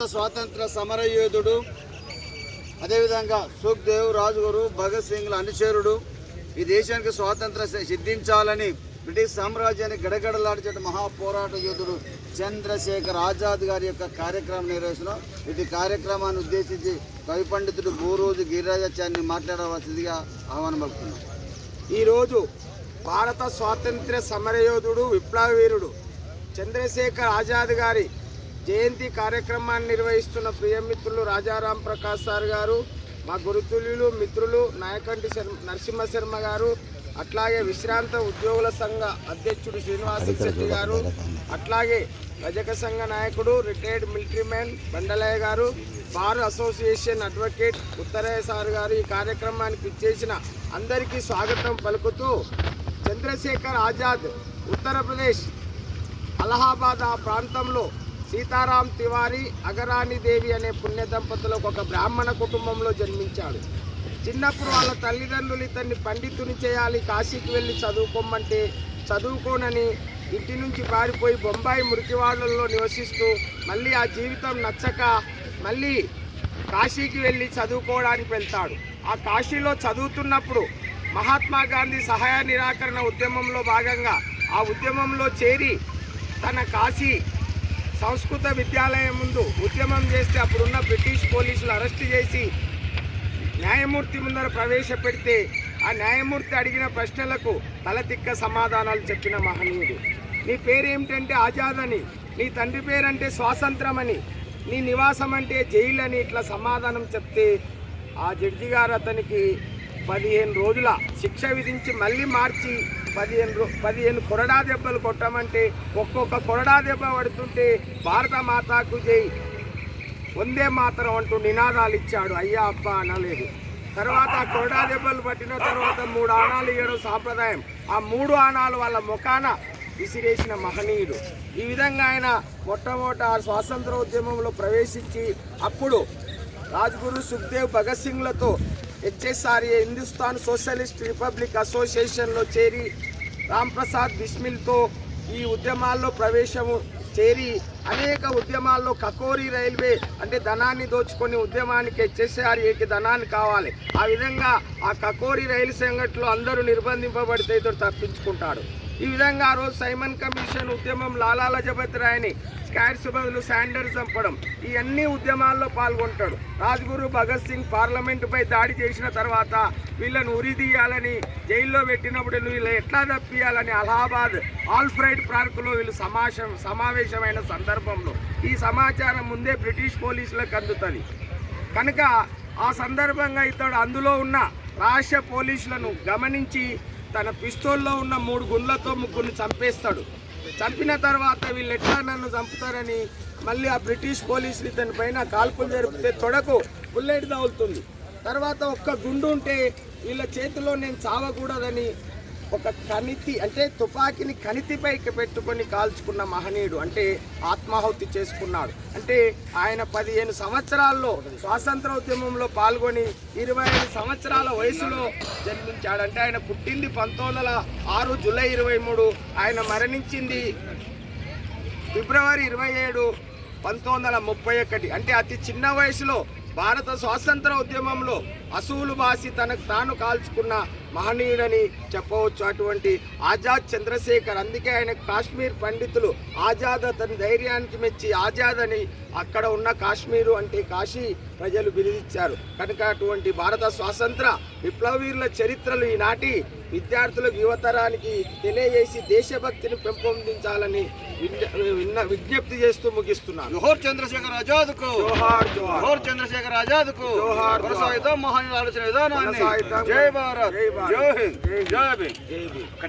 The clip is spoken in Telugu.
స్వాతంత్ర సమర యోధుడు అదేవిధంగా సుఖ్దేవ్ రాజుగురు భగత్ సింగ్ల అనుచరుడు. ఈ దేశానికి స్వాతంత్రం సిద్ధించాలని బ్రిటిష్ సామ్రాజ్యాన్ని గడగడలాడిచేట మహాపోరాట యోధుడు చంద్రశేఖర్ ఆజాద్ గారి యొక్క కార్యక్రమం నిర్వహిస్తున్నాం ఇది కార్యక్రమాన్ని ఉద్దేశించి కవి పండితుడు బూరోజు గిరిరాజాచార్యని మాట్లాడవలసిందిగా ఆహ్వానం పలుకుతున్నాం. ఈరోజు భారత స్వాతంత్ర్య సమరయోధుడు విప్లవీరుడు చంద్రశేఖర్ ఆజాద్ గారి జయంతి కార్యక్రమాన్ని నిర్వహిస్తున్న ప్రియమిత్రులు రాజారాం ప్రకాష్ సార్ గారు మా గురుతుల్యులు మిత్రులు నాయకంటి శర్మ నరసింహ శర్మ గారు అట్లాగే విశ్రాంత ఉద్యోగుల సంఘ అధ్యక్షుడు శ్రీనివాస శెట్టి గారు అట్లాగే రజక సంఘ నాయకుడు retired military man Bandalaiah garu bar association advocate Uttaraiah sir garu ఈ కార్యక్రమానికి ఇచ్చేసిన అందరికీ స్వాగతం పలుకుతూ చంద్రశేఖర్ ఆజాద్ ఉత్తరప్రదేశ్ అలహాబాద్ ఆ ప్రాంతంలో సీతారాం తివారీ అగరాణి దేవి అనే పుణ్య దంపతులకు ఒక బ్రాహ్మణ కుటుంబంలో జన్మించాడు. చిన్నప్పుడు వాళ్ళ తల్లిదండ్రులు ఇతన్ని పండితుని చేయాలి కాశీకి వెళ్ళి చదువుకోమంటే చదువుకోనని ఇంటి నుంచి పారిపోయి బొంబాయి మురికివాడల్లో నివసిస్తూ మళ్ళీ ఆ జీవితం నచ్చక మళ్ళీ కాశీకి వెళ్ళి చదువుకోవడానికి వెళ్తాడు. ఆ కాశీలో చదువుతున్నప్పుడు మహాత్మా గాంధీ సహాయ నిరాకరణ ఉద్యమంలో భాగంగా ఆ ఉద్యమంలో చేరి తన కాశీ సంస్కృత విద్యాలయం ముందు ఉద్యమం చేస్తే అప్పుడున్న బ్రిటిష్ పోలీసులు అరెస్ట్ చేసి న్యాయమూర్తి ముందర ప్రవేశపెడితే ఆ న్యాయమూర్తి అడిగిన ప్రశ్నలకు తలతిక్క సమాధానాలు చెప్పిన మహనీయుడు. నీ పేరేమిటంటే ఆజాద్ అని నీ తండ్రి పేరంటే స్వాతంత్రం అని నీ నివాసం అంటే జైలు అని ఇట్లా సమాధానం చెప్తే ఆ జడ్జి గారు అతనికి పదిహేను రోజుల శిక్ష విధించి మళ్ళీ మార్చి పదిహేను పదిహేను కొరడా దెబ్బలు కొట్టమంటే ఒక్కొక్క కొరడా దెబ్బ పడుతుంటే భారత మాతాకు జై వందే మాత్రం అంటూ నినాదాలు ఇచ్చాడు. అయ్యా అప్ప అనలేదు. తర్వాత కొరడా దెబ్బలు పట్టిన తర్వాత మూడు ఆనాలు ఇవ్వడం సాంప్రదాయం. ఆ మూడు ఆనాలు వాళ్ళ ముఖాన విసిరేసిన మహనీయుడు. ఈ విధంగా ఆయన మొట్టమొదట ఆ స్వాతంత్ర ఉద్యమంలో ప్రవేశించి అప్పుడు రాజ్గురు సుఖ్దేవ్ భగత్ సింగ్లతో హెచ్ఎస్ఆర్ఏ హిందుస్థాన్ సోషలిస్ట్ రిపబ్లిక్ అసోసియేషన్లో చేరి రాంప్రసాద్ బిస్మిల్తో ఈ ఉద్యమాల్లో ప్రవేశము చేరి అనేక ఉద్యమాల్లో కకోరి రైల్వే అంటే ధనాన్ని దోచుకొని ఉద్యమానికి హెచ్ఎస్ఆర్ఏకి ధనాన్ని కావాలి. ఆ విధంగా ఆ కకోరి రైలు సంఘటనలో అందరూ నిర్బంధింపబడితే ఇతడు తప్పించుకుంటాడు. ఈ విధంగా ఆ రోజు సైమన్ కమిషన్ ఉద్యమం లాలా లజపతి రాయని స్కాట్స్ బదులు శాండర్స్ చంపడం ఇవన్నీ ఉద్యమాల్లో పాల్గొంటాడు. రాజ్గురు భగత్ సింగ్ పార్లమెంటుపై దాడి చేసిన తర్వాత వీళ్ళను ఉరిదీయాలని జైల్లో పెట్టినప్పుడు వీళ్ళు ఎట్లా తప్పియాలని అలహాబాద్ ఆల్ఫ్రైడ్ పార్కులో వీళ్ళు సమావేశం సమావేశమైన సందర్భంలో ఈ సమాచారం ముందే బ్రిటిష్ పోలీసులకు అందుతుంది. కనుక ఆ సందర్భంగా ఇతడు అందులో ఉన్న రాష్ట్ర పోలీసులను గమనించి తన పిస్తోల్లో ఉన్న మూడు గుండ్లతో ముగ్గురిని చంపేస్తాడు. చంపిన తర్వాత వీళ్ళు ఎట్లా నన్ను చంపుతారని మళ్ళీ ఆ బ్రిటిష్ పోలీసులు ఇతని పైన కాల్పులు జరిపితే తొడకు బుల్లెట్ తగులుతుంది. తర్వాత ఒక్క గుండు ఉంటే వీళ్ళ చేతిలో నేను చావకూడదని ఒక కణితి అంటే తుపాకీని కణితిపైకి పెట్టుకొని కాల్చుకున్న మహనీయుడు అంటే ఆత్మాహుతి చేసుకున్నాడు. అంటే ఆయన పదిహేను సంవత్సరాల్లో స్వాతంత్ర ఉద్యమంలో పాల్గొని ఇరవై ఐదు సంవత్సరాల వయసులో జన్మించాడు. అంటే ఆయన పుట్టింది పంతొమ్మిది వందల ఆరు జూలై ఇరవై మూడు. ఆయన మరణించింది ఫిబ్రవరి ఇరవై ఏడు పంతొమ్మిది వందల ముప్పై ఒకటి. అంటే అతి చిన్న వయసులో భారత స్వాతంత్ర ఉద్యమంలో అసూలు బాసి తనకు తాను కాల్చుకున్న మహనీయుడని చెప్పవచ్చు. అటువంటి ఆజాద్ చంద్రశేఖర్ అందుకే ఆయన కాశ్మీర్ పండితులు ఆజాద్ అతని ధైర్యానికి మెచ్చి ఆజాద్ అని అక్కడ ఉన్న కాశ్మీరు అంటే కాశీ ప్రజలు బిరుదిచ్చారు. కనుక అటువంటి భారత స్వాతంత్ర విప్లవీరుల చరిత్రలు ఈనాటి విద్యార్థులకు యువతరానికి తెలియజేసి దేశభక్తిని పెంపొందించాలని విన్న- విజ్ఞప్తి చేస్తూ ముగిస్తున్నాను. జోహర్ చంద్రశేఖర్ ఆజాద్కు జోహార్ జోహార్. జోహర్ చంద్రశేఖర్ ఆజాద్కు జోహార్, మహానీయుల ఆలోచన విధానాన్ని. జై భారత్. జై భారత్. జై హింద్ జై జై భీమ్ జై భీమ్.